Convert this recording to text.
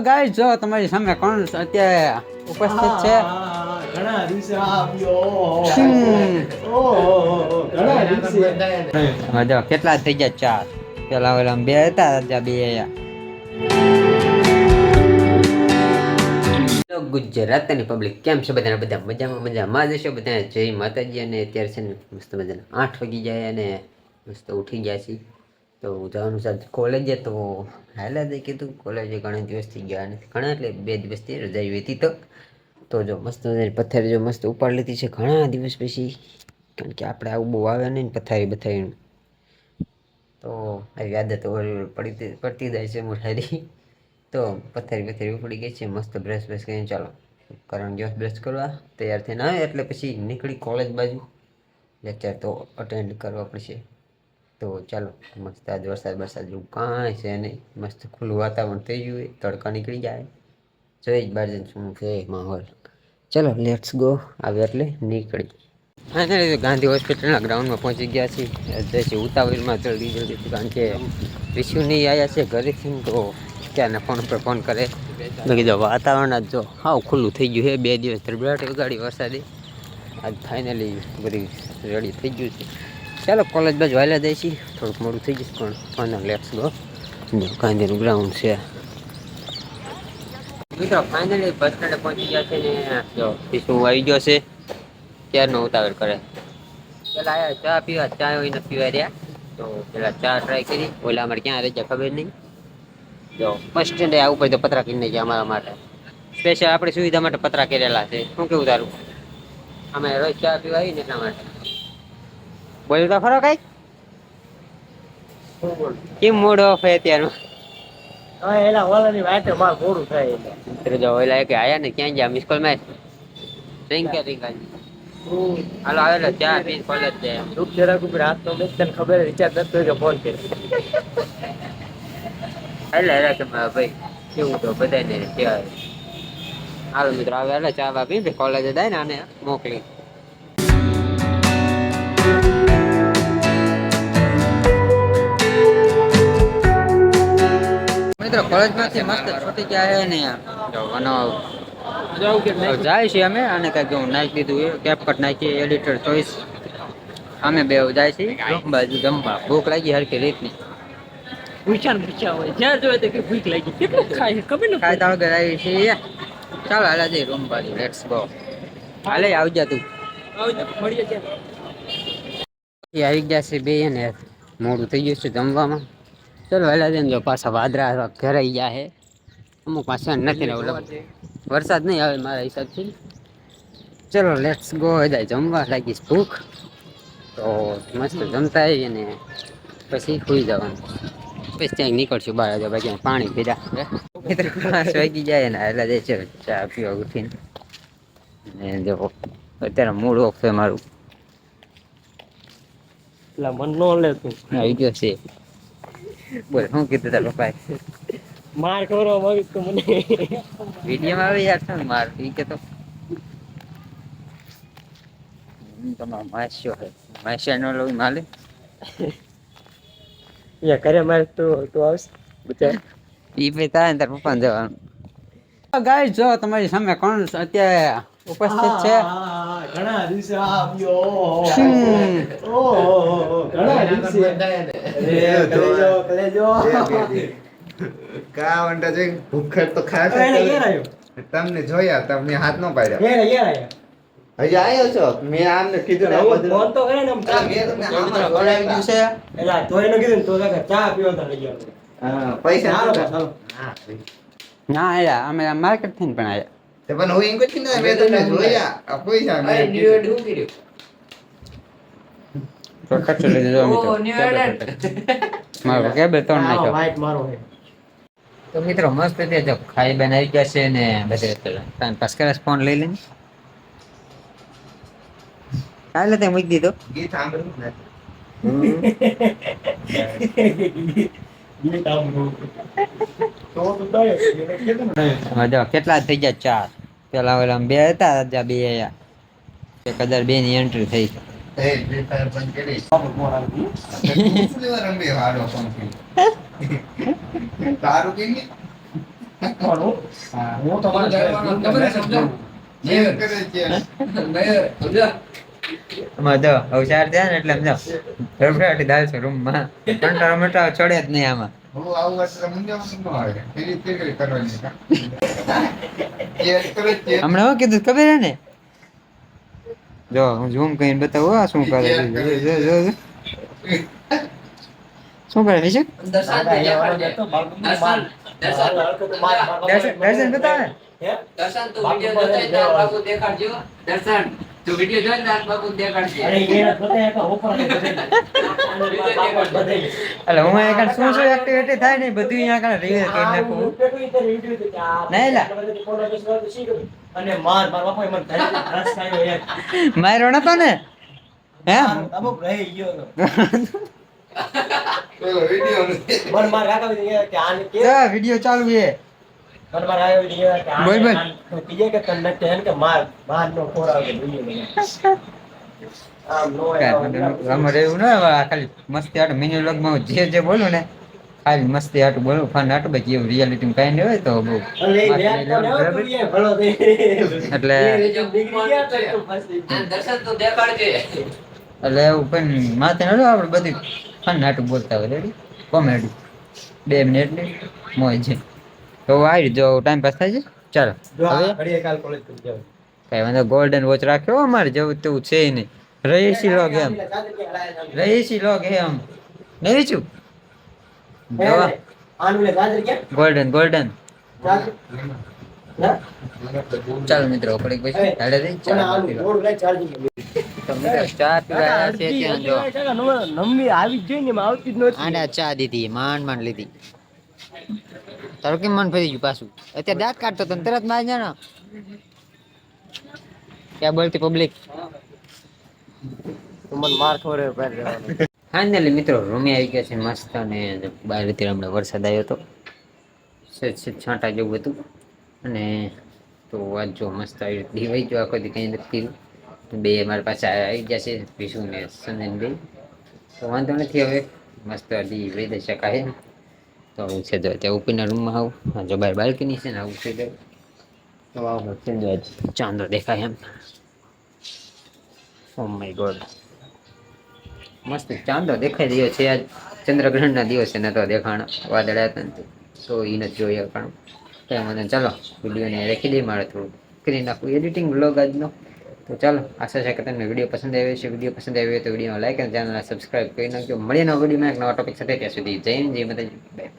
ગાય જો તમારી સામે કોણ અત્યારે ઉપસ્થિત છે? ઘણા દિવસે આવ્યો. હમ. ઓહો ઘણા દિવસે. જો કેટલા થઈ ગયા? ચાર. પેલા પેલા બે હતા ત્યાં બે ગુજરાતની પબ્લિક કેમ છે બધાને? બધા મજામાં મજામાં જ હશો? બધા જય માતાજી અને અત્યારે છે ને મસ્ત મજાના આઠ વાગી જાય અને મસ્ત ઉઠી ગયા છીએ. તો જવાનું છે કોલેજે તો હાલા દે કીધું, કોલેજે ઘણા દિવસથી ગયા નથી. ઘણા એટલે બે દિવસથી રજા આવી હતી તક. તો જો મસ્ત પથારી જો મસ્ત ઉપાડ લીધી છે. ઘણા દિવસ પછી, કારણ કે આપણે આવું બહુ આવે નહીં પથારી બથારીનું. તો આવી આદત પડી પડતી જાય છે મોઢારી તો પથારી પથારી ઉપડી ગઈ છે. મસ્ત બ્રશ બ્રશ કરીને ચાલો. કરણ ગયો બ્રશ કરવા તૈયાર થઈને આવે એટલે પછી નીકળી કોલેજ બાજુ. લેક્ચર તો અટેન્ડ કરવા પડશે. તો ચાલો, મસ્ત આજ વરસાદ વરસાદ જેવું કાંઈ છે નહીં. મસ્ત ખુલ્લું વાતાવરણ થઈ ગયું તડકા નીકળી જાય. જોઈ જ બાર જઈને શું છે, માહોલ. ચલો લેટ્સ ગો આવે એટલે નીકળી. ગાંધી હોસ્પિટલના ગ્રાઉન્ડમાં પહોંચી ગયા છીએ. જે છે, ઉતાવળમાં જલ્દી જલ્દી, કારણ કે રિસ્યુ નહીં આવ્યા છે ઘરેથી, તો ક્યાંને ફોન પર ફોન કરે. મેં કીધું વાતાવરણ આજ જો હાવ ખુલ્લું થઈ ગયું છે. બે દિવસ ધરબડાટ ઉગાડી વરસાદે. આજ ફાઇનલી બધી રેડી થઈ ગયું છે. ચાલો કોલેજ બાજુ હાલ્યા જાય છીએ થોડુંક મોડું થઈ જશે, પણ ફાઇનલ લેટ્સ ગો ગાંધીનું ગ્રાઉન્ડ છે. મિત્રો ફાઇનલી બસ સ્ટેન્ડે પહોંચી ગયા છે ને, જો રિશુ આવી ગયો છે. ક્યારનો ઉતાવળ કરે? પેલા આયા ચા પીવા, ચા હોય નથી પીવા રહ્યા. તો પેલા ચા ટ્રાય કરી. ઓલા અમારે ક્યાં રહી જાય ખબર નહીં. જો બસ સ્ટેન્ડે આવું પડે તો પતરા કરી નાખીએ અમારા માટે. સ્પેશિયલ આપણી સુવિધા માટે પતરા કરેલા છે. શું કેવું તારું? અમે રોજ ચા પીવા આવીને એટલા માટે. બોલ્યું તો ખરો કઈ કેમ મૂડ ઓફ હે અત્યારનું હા ઓલાની વાતે માર મોડું થાય એટલે. મિત્રો જો ઓલા કે આયા ને ક્યાં ગયા? મિસ કોલમાં? ડ્રિંક કરી ગાડી હાલો આવેલો ચા પી કોલેજ છે દુઃખ જરાક ઉપર રાત તો મેં તને ખબર રિચાર્જ કે ફોન કરે એટલે કે મારા ભાઈ કેવું તો બધાને કહેવાય હાલો મિત્રો આવે એટલે ચા પી કોલેજ જાય ને આને મોકલી. મિત્રો કોલેજમાંથી મસ્ત છૂટી ગયા છે ને અને જાય છે અમે અને કાંઈક હું નાખી દીધું એ કેપકટ નાખી એડિટર ચોઈસ અમે બે જાય છે બાજુ જમવા ભૂખ લાગી હરકી રીતની. પૂછ્યા ને હોય. જ્યાં જોયે તો ભૂખ લાગી. કેટલું ખાય ખબર ને ખાઈ તાળ છીએ. ચાલો હાલા જઈ રૂમ બાજુ લેટ્સ ગો હાલે આવજા તું. આવી ગયા છે બે ને. મોડું થઈ ગયું છે જમવામાં. ચલો વહેલા જઈને જો પાછા વાદળા ઘરાઈ ગયા છે અમુક પાછા નથી ને ઓલો. વરસાદ નહીં આવે મારા હિસાબથી. ચલો લેટ્સ ગો જાય જમવા લાગીશ ભૂખ. તો મસ્ત જમતા આવીએ ને પછી સુઈ જવાનું. પછી ત્યાં નીકળશું બહાર જો બાકી પાણી પીધા મિત્રો વાગી જાય ને એટલે જે છે ચા પીવા ઉઠીને. ને જો અત્યારે મૂળ ઓફ છે મારું. એટલે મન નો લે. તું આવી ગયો છે. બોલ શું કીધું તારા પપ્પાએ? માર કરવા મગજ તો મને. વિડીયોમાં આવી યાર શું માર ઈ કે તો. તમારો માસ્યો હે. માસ્યા નો લઈ માલે. યા કરે મારે તું તું આવશે. બચા ઈ પે તારે ને તારા પપ્પાને જવાનું. ગાઈસ જો તમારી સામે કોણ અત્યારે ઉપસ્થિત છે. ઘણા દિવસે આવ્યો. ઓહો ઘણા દિવસે. કલેજો કલેજો. કા વંટા છે? ભૂખર તો ખાસ આવ્યો. તમને જોયા તમને હાથ નો પાડ્યા. આવ્યો. હજી આવ્યો છો? મેં આમને કીધું ને ફોન તો કરે ને મેં તમને બોલાવી ગયું છે. એટલે તો એને કીધું તો ચા પીવા તા લઈ ગયો પૈસા ના આયા અમે માર્કેટ થઈને પણ આયા તે પણ હું એમ કહું ને, મેં તમને જોયા. આ છે? મેં મિત્રો મારો ત્રણ નાખ્યો. વાઈટ મારો હે તો મિત્રો મસ્ત છે. જો ખાઈ બેન ગયા છે ને બધે ટાઈમ પાસ ફોન લઈ લઈને. કાલે તે મૂકી દીધો. ગીત સાંભળ્યું? ગીત તો તો કેટલા થઈ ગયા? ચાર. પેલા ઓલા બે હતા ત્યાં બે આયા. એક હજાર બે ની એન્ટ્રી થઈ. એ Free Fire બંધ કરી. બાબુ ફોન આવી શું લેવા રમે હારો ફોનથી? તારું કેમ નહીં? હું. તો મારા મેં કરે છે. આમાં જો હવે ચાર થયા ને એટલે સમજો. રૂમમાં. કંટાળો મટાળો ચડે જ નહીં આમાં. હું આવું એટલે મૂંઝાવાનું ન આવે એવી તેરી કરવાની છે હમણાં શું કીધું ખબર હે ને જો હું ઝૂમ કરીને બતાવું આ શું કરે છે. જો, જો, જો. શું કરે વિશે દર્શન દર્શન બતાવે દર્શન તું વિડિયો એટલે હું શું શું એક્ટિવિટી થાય ને બધું અહીંયા કરી નાખું નહીં લા. અને માર માર બાપા મને રસ ખાયો એક માર્યો નતો ને? હે? અમુક રહી ગયો તો. તો વિડિયો માર કાકા કે આને કે વિડિયો ચાલુ છે. બોલ, બોલ. કીજે કે તને નથી કે માર માર નો ખોરાવ જોઈએ મને. આમ નો અમારે એવું ના ખાલી મસ્તી હાટું મિની વ્લોગમાં જે જે બોલું ને ખાલી મસ્તી હાટું બોલું ફન હાટું બાકી એવું રિયાલિટી કાંઈ નહીં હોય તો બહુ એટલે એટલે એવું પણ માથે નડો આપણે બધી ફન આટું બોલતા હોય રેડી? કોમેડી. બે મિનિટની મોજ છે. તો આવી જો ટાઈમ પાસ થાય છે? ચાલો કઈ વાંધો ગોલ્ડન વોચ રાખ્યો અમારે જેવું તેવું છે નહીં. રહીશી લોગ એમ. રહીશી લોગ એમ. નહીં આનું ક્યાં ગોલ્ડન ગોલ્ડન ચાલો. મિત્રો આપણે પછી હેડે જઈ પણ ચા પીવા. ગોળ લે ચાર્જિંગ તો મિત્રો ચા પીવા છે ત્યાં જો? નમવી આવી જ જોઈએ આવતી જ આને આ ચા દીધી માંડ માંડ લીધી. તારું કેમ મન ફરી ગયું પાછું? અત્યારે દાંત કાઢતો તો ને તરત મારી જાણો. ક્યાં બોલતી પબ્લિક મને માર દેવાનો ફાઇનલી મિત્રો રૂમે આવી ગયા છે મસ્ત અને બહાર રીતે હમણાં વરસાદ આવ્યો હતો. છાંટા જેવું હતું. અને તો આજ જો મસ્ત આવી દીવાઈ ગયો આખો દી કંઈ નથી બે મારા પાસે આવી ગયા છે વિશુ ને સંજન બે તો વાંધો નથી હવે. મસ્ત દી વહી શકાય તો હું છે જો ત્યાં ઉપરના રૂમમાં આવું. હા જો બહાર બાલ્કની છે ને આવું છે જો. તો આવું છે જો ચાંદો દેખાય એમ. ઓ માય ગોડ મસ્ત ચાંદો દેખાઈ રહ્યો છે આજ. ચંદ્રગ્રહણના દિવસે નતો દેખાણ વાદળા હતા તો. એ નથી જોયા પણ. કંઈ મને ચાલો વિડીયોને રાખી દઈ મારે થોડું કરી નાખું એડિટિંગ બ્લોગ આજનો. તો ચાલો આશા છે કે તમને વીડિયો પસંદ આવ્યો છે વીડિયો પસંદ આવ્યો તો વીડિયો લાઈક અને ચેનલને સબસ્ક્રાઈબ કરી નાખજો. મળીને વિડીયોમાં એક નવા ટોપિક સાથે. ત્યાં સુધી હિન્દ, જય માતાજી. બાય